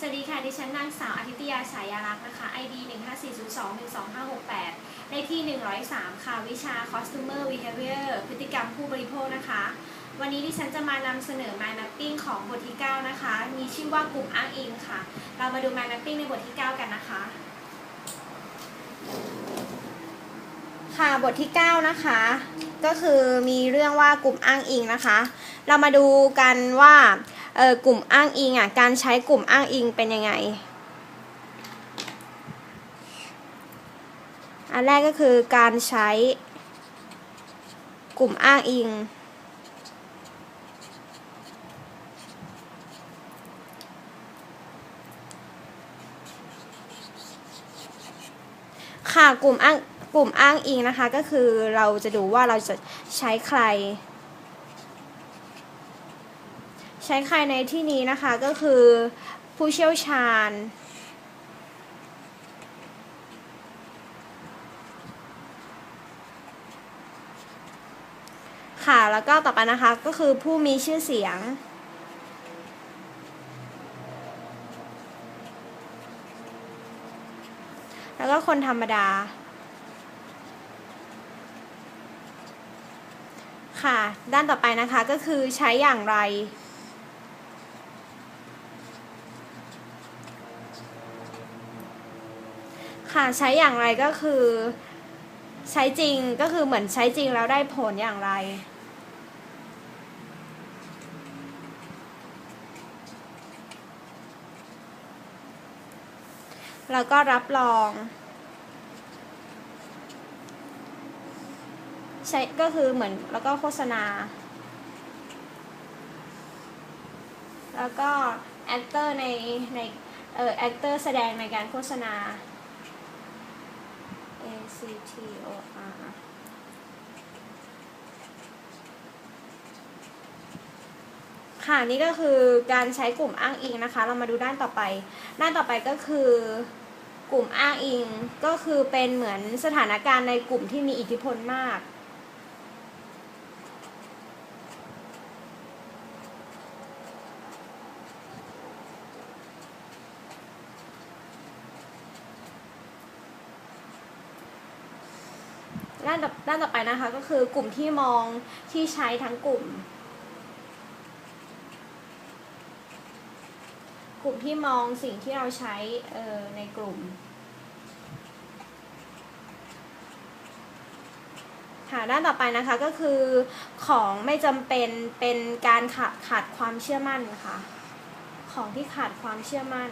สวัสดีค่ะ ดิฉันนางสาวอาทิตยาฉายาลักษ์นะคะ ID 15402-12568 เลขที่ 103 ค่ะ วิชา Customer Behavior พฤติกรรมผู้บริโภคนะคะ วันนี้ดิฉันจะมานำเสนอ Mind Mapping ของบทที่ 9 นะคะ มีชื่อว่ากลุ่มอ้างอิงค่ะ เรามาดู Mind Mapping ในบทที่ 9 กันนะคะ ค่ะบทที่ 9 นะคะ ก็คือมีเรื่องว่ากลุ่มอ้างอิงนะคะ เรามาดูกันว่า เออกลุ่มอ้างอิงอะการใช้กลุ่มอ้างอิงเป็นยังไง อันแรกก็คือการใช้กลุ่มอ้างอิง ค่ะกลุ่มอ้างกลุ่มอ้างอิงนะคะก็คือเราจะดูว่าเราจะใช้ใคร ใช้ใครในที่นี้นะคะก็คือผู้เชี่ยวชาญ ค่ะแล้วก็ต่อไปนะคะก็คือผู้มีชื่อเสียงแล้วก็คนธรรมดา ค่ะ ด้านต่อไปนะคะก็คือใช้อย่างไร ค่ะใช้อย่างไรก็คือ ใช้จริงก็คือเหมือนใช้จริงแล้วได้ผลอย่างไรแล้วก็รับรอง ใช้ก็คือเหมือนแล้วก็โฆษณา แล้วก็แอคเตอร์ในในเอ่อแอคเตอร์แสดงในการโฆษณา A C T O R ค่ะ นี่ก็คือการใช้กลุ่มอ้างอิงนะคะ เรามาดูด้านต่อไป ด้านต่อไปก็คือกลุ่มอ้างอิงก็คือเป็นเหมือนสถานการณ์ในกลุ่มที่มีอิทธิพลมาก ด้านต่อด้านต่อไปนะคะก็คือกลุ่มที่มองที่ใช้ทั้งกลุ่ม กลุ่มที่มองสิ่งที่เราใช้ในกลุ่ม ค่ะด้านต่อไปนะคะก็คือของไม่จำเป็นเป็นการขาดขาดความเชื่อมั่นค่ะ ของที่ขาดความเชื่อมั่น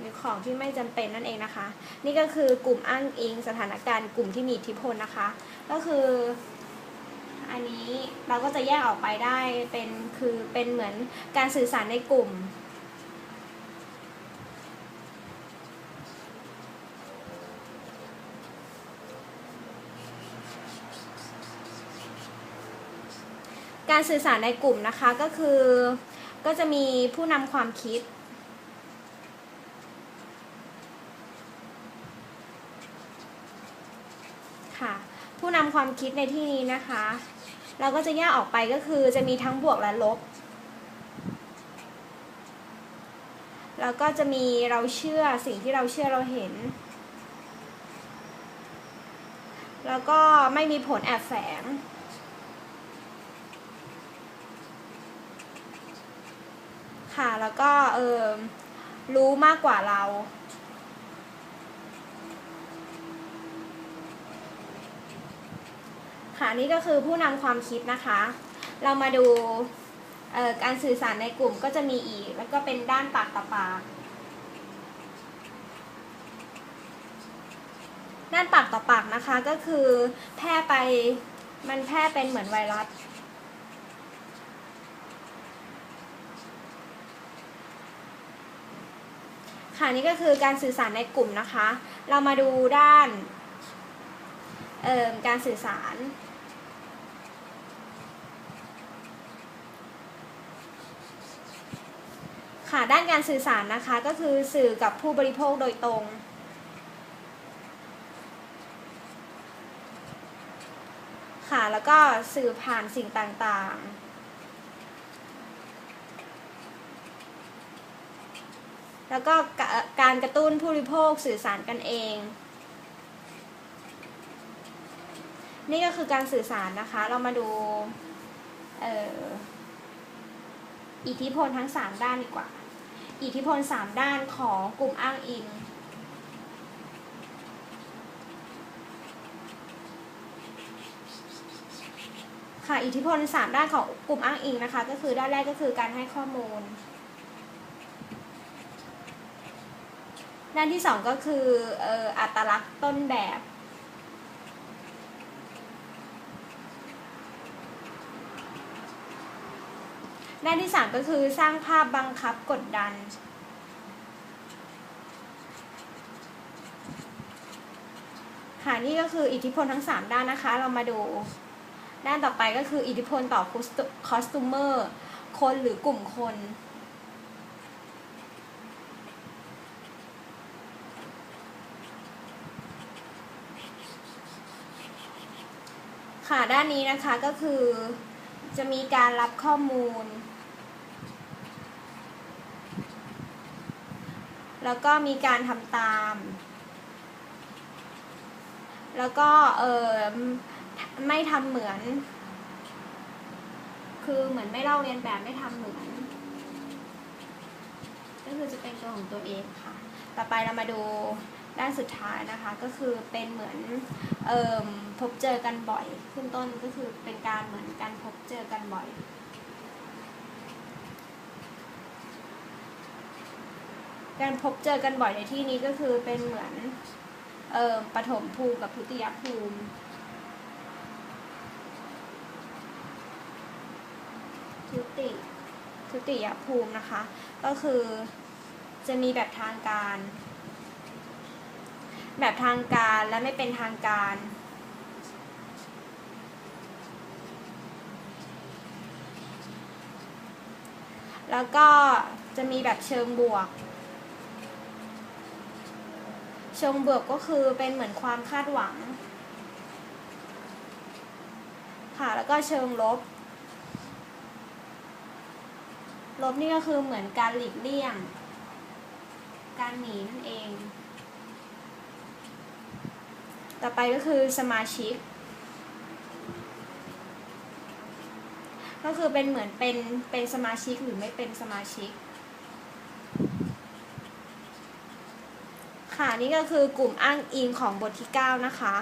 หรือของที่ไม่จำเป็นนั่นเองนะคะ นี่ก็คือกลุ่มอ้างอิงสถานการณ์กลุ่มที่มีอิทธิพลนะคะ ก็คือ อันนี้เราก็จะแยกออกไปได้เป็นคือเป็นเหมือนการสื่อสารในกลุ่มการสื่อสารในกลุ่มนะคะก็คือก็จะมีผู้นำความคิด ค่ะผู้ นำความคิดในที่นี้นะคะ เราก็จะแยกออกไปก็คือจะมีทั้งบวกและลบ แล้วก็จะมีเราเชื่อสิ่งที่เราเชื่อเราเห็น แล้วก็ไม่มีผลแอบแฝงค่ะแล้วก็เออรู้มากกว่าเรา ค่ะนี่ก็คือผู้นำความคิดนะคะ เรามาดูการสื่อสารในกลุ่มก็จะมีอีก แล้วก็เป็นด้านปากต่อปากด้านปากต่อปากนะคะก็คือแพร่ไปมันแพร่เป็นเหมือนไวรัสค่ะนี่ก็คือการสื่อสารในกลุ่มนะคะ เรามาดูด้านการสื่อสาร ค่ะด้านการสื่อสารนะคะก็คือสื่อกับผู้บริโภคโดยตรง ค่ะแล้วก็สื่อผ่านสิ่งต่างๆแล้วก็การกระตุ้นผู้บริโภคสื่อสารกันเอง นี่ก็คือการสื่อสารนะคะ เรามาดู เออ อิทธิพลทั้ง 3 ด้านดีกว่า อิทธิพล 3 ด้านของกลุ่มอ้างอิง ค่ะ อิทธิพล 3 ด้านของกลุ่มอ้างอิงนะคะ ก็คือด้านแรกก็คือการให้ข้อมูล ด้านที่ 2 ก็คือเอออัตลักษณ์ต้นแบบ ด้านที่ 3 ก็คือสร้างภาพบังคับกดดัน ค่ะนี่ก็คืออิทธิพลทั้ง 3 ด้านนะคะ เรามาดู ด้านต่อไปก็คืออิทธิพลต่อคอสตูเมอร์คนหรือกลุ่มคนค่ะด้านนี้นะคะก็คือ จะมีการรับข้อมูล แล้วก็มีการทำตาม แล้วก็เออไม่ทำเหมือน คือเหมือนไม่เล่าเรียนแบบไม่ทำเหมือน ก็คือจะเป็นตัวของตัวเองค่ะ ต่อไปเรามาดู ด้านสุดท้ายนะคะก็คือเป็นเหมือนเอ่มพบเจอกันบ่อย ขึ้นต้นก็คือเป็นการเหมือนการพบเจอกันบ่อยการพบเจอกันบ่อยในที่นี้ก็คือเป็นเหมือนเอ่อปฐมภูมิกับทุติยภูมิ ทุติ ทุติยภูมินะคะ ก็คือจะมีแบบทางการ แบบทางการและไม่เป็นทางการ แล้วก็จะมีแบบเชิงบวก เชิงบวกก็คือเป็นเหมือนความคาดหวัง ค่ะ แล้วก็เชิงลบ ลบนี่ก็คือเหมือนการหลีกเลี่ยง การหนีนั่นเอง ต่อไปก็คือสมาชิก ก็คือเป็นเหมือนเป็นเป็นสมาชิกหรือไม่เป็นสมาชิก ค่ะนี่ก็คือกลุ่มอ้างอิงของบทที่ 9 นะคะ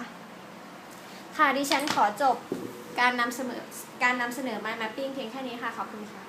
ค่ะดิฉันขอจบการนำเสนอการนำเสนอ mind mapping เพียงแค่นี้ค่ะ ขอบคุณค่ะ